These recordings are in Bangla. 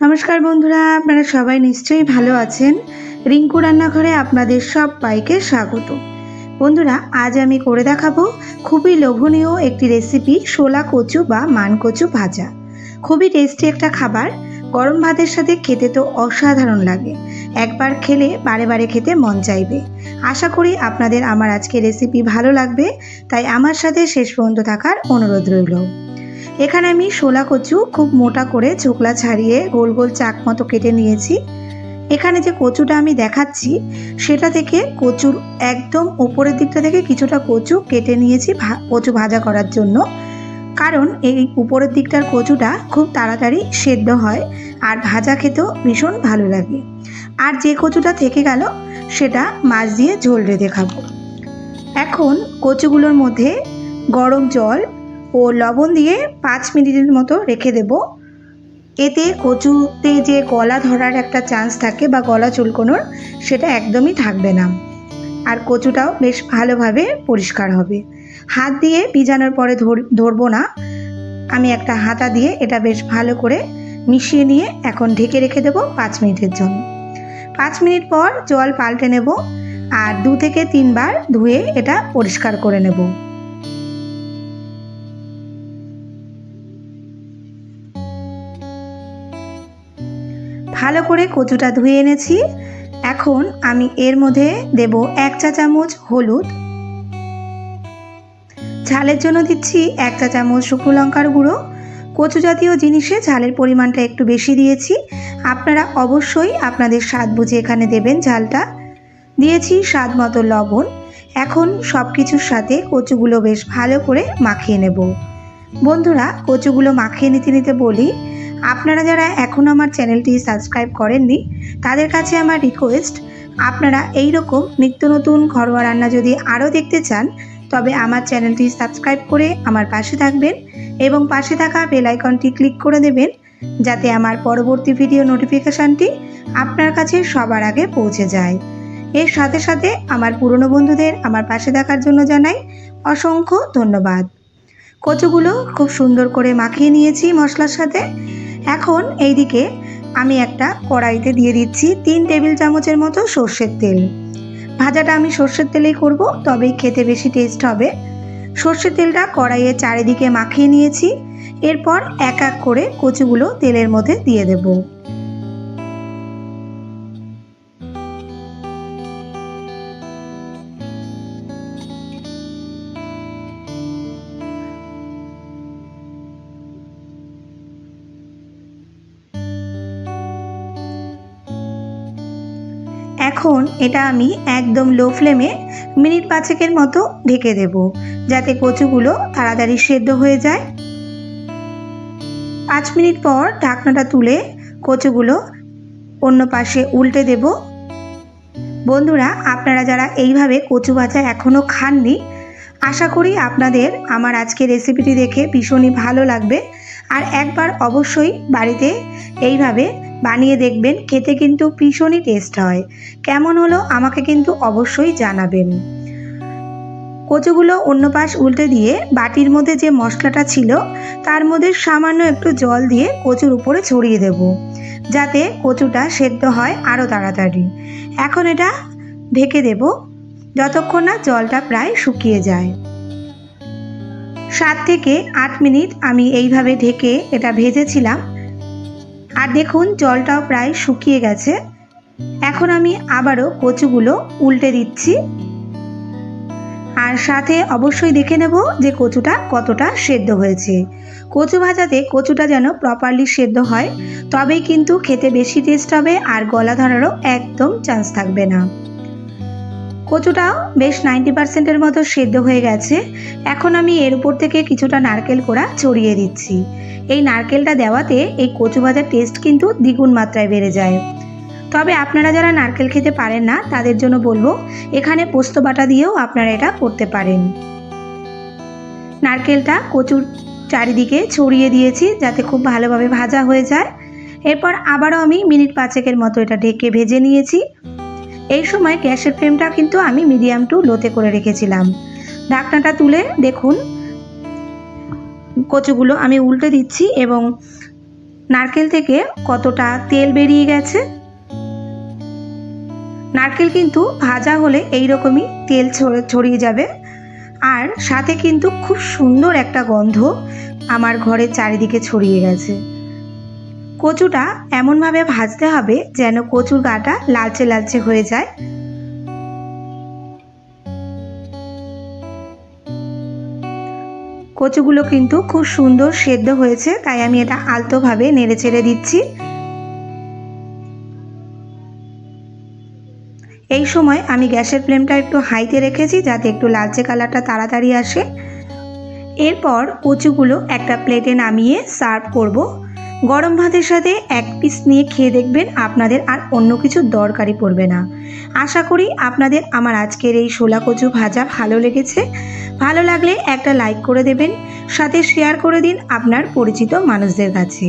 নমস্কার বন্ধুরা, আপনারা সবাই নিশ্চয়ই ভালো আছেন। রিঙ্কু রান্নাঘরে আপনাদের সব পাইকে স্বাগত। বন্ধুরা, আজ আমি করে দেখাবো খুবই লোভনীয় একটি রেসিপি শোলা কচু বা মান কচু ভাজা। খুবই টেস্টি একটা খাবার, গরম ভাতের সাথে খেতে তো অসাধারণ লাগে। একবার খেলে বারে বারে খেতে মন চাইবে। আশা করি আপনাদের আমার আজকে রেসিপি ভালো লাগবে, তাই আমার সাথে শেষ পর্যন্ত থাকার অনুরোধ রইল। এখানে আমি শোলা কচু খুব মোটা করে ছোকলা ছাড়িয়ে গোল গোল চাক মতো কেটে নিয়েছি। এখানে যে কচুটা আমি দেখাচ্ছি, সেটা থেকে কচুর একদম উপরের দিকটা থেকে কিছুটা কচু কেটে নিয়েছি কচু ভাজা করার জন্য। কারণ এই উপরের দিকটার কচুটা খুব তাড়াতাড়ি সেদ্ধ হয় আর ভাজা খেতেও ভীষণ ভালো লাগে। আর যে কচুটা থেকে গেল, সেটা মাছ দিয়ে ঝোল রেঁধে খাব এখন কচুগুলোর মধ্যে গরম জল ও লবণ দিয়ে পাঁচ মিনিটের মতো রেখে দেব। এতে কচুতে যে গলা ধরার একটা চান্স থাকে বা গলা চুলকোনোর, সেটা একদমই থাকবে না। আর কচুটাও বেশ ভালোভাবে পরিষ্কার হবে। হাত দিয়ে ভিজানোর পরে ধর- ধরবো না। আমি একটা হাতা দিয়ে এটা বেশ ভালো করে মিশিয়ে নিয়ে এখন ঢেকে রেখে দেবো পাঁচ মিনিটের জন্য। পাঁচ মিনিট পর জল পাল্টে নেব আর দু থেকে তিনবার ধুয়ে এটা পরিষ্কার করে নেব। ভালো করে কচুটা ধুয়ে এনেছি। এখন আমি এর মধ্যে দেব এক চা চামচ হলুদ। ঝালের জন্য দিচ্ছি এক চা চামচ শুকনো লঙ্কার গুঁড়ো। কচু জাতীয় জিনিসে ঝালের পরিমাণটা একটু বেশি দিয়েছি। আপনারা অবশ্যই আপনাদের স্বাদ বুঝে এখানে দেবেন ঝালটা। দিয়েছি স্বাদ মতো লবণ। এখন সব কিছুর সাথে কচুগুলো বেশ ভালো করে মাখিয়ে নেব। বন্ধুরা, কচুগুলো মাখিয়ে নিতে নিতে বলি, আপনারা যারা এখনও আমার চ্যানেলটি সাবস্ক্রাইব করেননি, তাদের কাছে আমার রিকোয়েস্ট আপনারা এই রকম নিত্য নতুন ঘরোয়া রান্না যদি আরও দেখতে চান, তবে আমার চ্যানেলটি সাবস্ক্রাইব করে আমার পাশে থাকবেন এবং পাশে থাকা বেল আইকনটি ক্লিক করে দেবেন, যাতে আমার পরবর্তী ভিডিও নোটিফিকেশানটি আপনার কাছে সবার আগে পৌঁছে যায়। এর সাথে সাথে আমার পুরনো বন্ধুদের আমার পাশে থাকার জন্য জানাই অসংখ্য ধন্যবাদ। কচুগুলো খুব সুন্দর করে মাখিয়ে নিয়েছি মশলার সাথে। এখন এইদিকে আমি একটা কড়াইতে দিয়ে দিচ্ছি তিন টেবিল চামচের মতো সর্ষের তেল। ভাজাটা আমি সর্ষের তেলেই করব, তবেই খেতে বেশি টেস্ট হবে। সর্ষের তেলটা কড়াইয়ে চারিদিকে মাখিয়ে নিয়েছি, এরপর এক এক করে কচুগুলো তেলের মধ্যে দিয়ে দেব। এখন এটা আমি একদম লো ফ্লেমে মিনিট পাঁচেকের মতো ঢেকে দেব, যাতে কচুগুলো তাড়াতাড়ি সেদ্ধ হয়ে যায়। পাঁচ মিনিট পর ঢাকনাটা তুলে কচুগুলো অন্য পাশে উল্টে দেব। বন্ধুরা, আপনারা যারা এইভাবে কচু ভাজা এখনও খাননি, আশা করি আপনাদের আমার আজকের রেসিপিটি দেখে ভীষণই ভালো লাগবে। আর একবার অবশ্যই বাড়িতে এইভাবে বানিয়ে দেখবেন, খেতে কিন্তু ভীষণই টেস্ট হয়। কেমন হলো আমাকে কিন্তু অবশ্যই জানাবেন। কচুগুলো অন্য পাশ উল্টে দিয়ে বাটির মধ্যে যে মশলাটা ছিল, তার মধ্যে সামান্য একটু জল দিয়ে কচুর উপরে ছড়িয়ে দেব, যাতে কচুটা সেদ্ধ হয় আরও তাড়াতাড়ি। এখন এটা ঢেকে দেব, যতক্ষণ না জলটা প্রায় শুকিয়ে যায়। সাত থেকে আট মিনিট আমি এইভাবে ঢেকে এটা ভেজেছিলাম আর দেখুন, জলটাও প্রায় শুকিয়ে গেছে। এখন আমি আবারও কচুগুলো উল্টে দিচ্ছি। আর সাথে অবশ্যই দেখে নেব যে কচুটা কতটা সেদ্ধ হয়েছে। কচু ভাজাতে কচুটা যেন প্রপারলি সেদ্ধ হয়, তবেই কিন্তু খেতে বেশি টেস্ট হবে আর গলা ধরারও একদম চান্স থাকবে না। কচুটাও বেশ নাইনটি পার্সেন্টের মতো সেদ্ধ হয়ে গেছে। এখন আমি এর উপর থেকে কিছুটা নারকেল কোড়া ছড়িয়ে দিচ্ছি। এই নারকেলটা দেওয়াতে এই কচু ভাজার টেস্ট কিন্তু দ্বিগুণ মাত্রায় বেড়ে যায়। তবে আপনারা যারা নারকেল খেতে পারেন না, তাদের জন্য বলব, এখানে পোস্ত বাটা দিয়েও আপনারা এটা করতে পারেন। নারকেলটা কচুর চারিদিকে ছড়িয়ে দিয়েছি যাতে খুব ভালোভাবে ভাজা হয়ে যায়। এরপর আবারও আমি মিনিট পাঁচেকের মতো এটা ঢেকে ভেজে নিয়েছি। এই সময় গ্যাসের ফ্লেমটা কিন্তু আমি মিডিয়াম টু লোতে করে রেখেছিলাম। ঢাকনাটা তুলে দেখুন। কচুগুলো আমি উল্টে দিচ্ছি এবং নারকেল থেকে কতটা তেল বেরিয়ে গেছে? নারকেল কিন্তু ভাজা হলে এই রকমই তেল ছড়ে- ছড়িয়ে যাবে। আর সাথে কিন্তু খুব সুন্দর একটা গন্ধ আমার ঘরের চারিদিকে ছড়িয়ে গেছে। কচুটা এমনভাবে ভাজতে হবে যেন কচুর গাটা লালচে লালচে হয়ে যায়। কচুগুলো কিন্তু খুব সুন্দর সেদ্ধ হয়েছে, তাই আমি এটা আলতোভাবে নেড়ে চেড়ে দিচ্ছি। এই সময় আমি গ্যাসের ফ্লেমটা একটু হাইতে রেখেছি যাতে একটু লালচে কালারটা তাড়াতাড়ি আসে। এরপর কচুগুলো একটা প্লেটে নামিয়ে সার্ভ করব। গরম ভাতের সাথে এক পিস নিয়ে খেয়ে দেখবেন আপনাদের আর অন্য কিছু দরকারই পড়বে না। আশা করি আপনাদের আমার আজকের এই শোলা কচু ভাজা ভালো লেগেছে। ভালো লাগলে একটা লাইক করে দেবেন, সাথে শেয়ার করে দিন আপনার পরিচিত মানুষদের কাছে।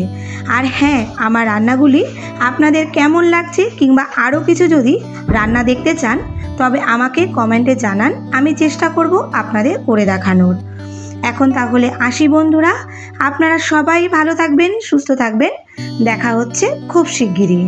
আর হ্যাঁ আমার রান্নাগুলি আপনাদের কেমন লাগছে কিংবা আরও কিছু যদি রান্না দেখতে চান, তবে আমাকে কমেন্টে জানান, আমি চেষ্টা করব আপনাদের করে দেখানোর। এখন তাহলে আসি বন্ধুরা। আপনারা সবাই ভালো থাকবেন সুস্থ থাকবেন। দেখা হচ্ছে খুব শিগগিরই।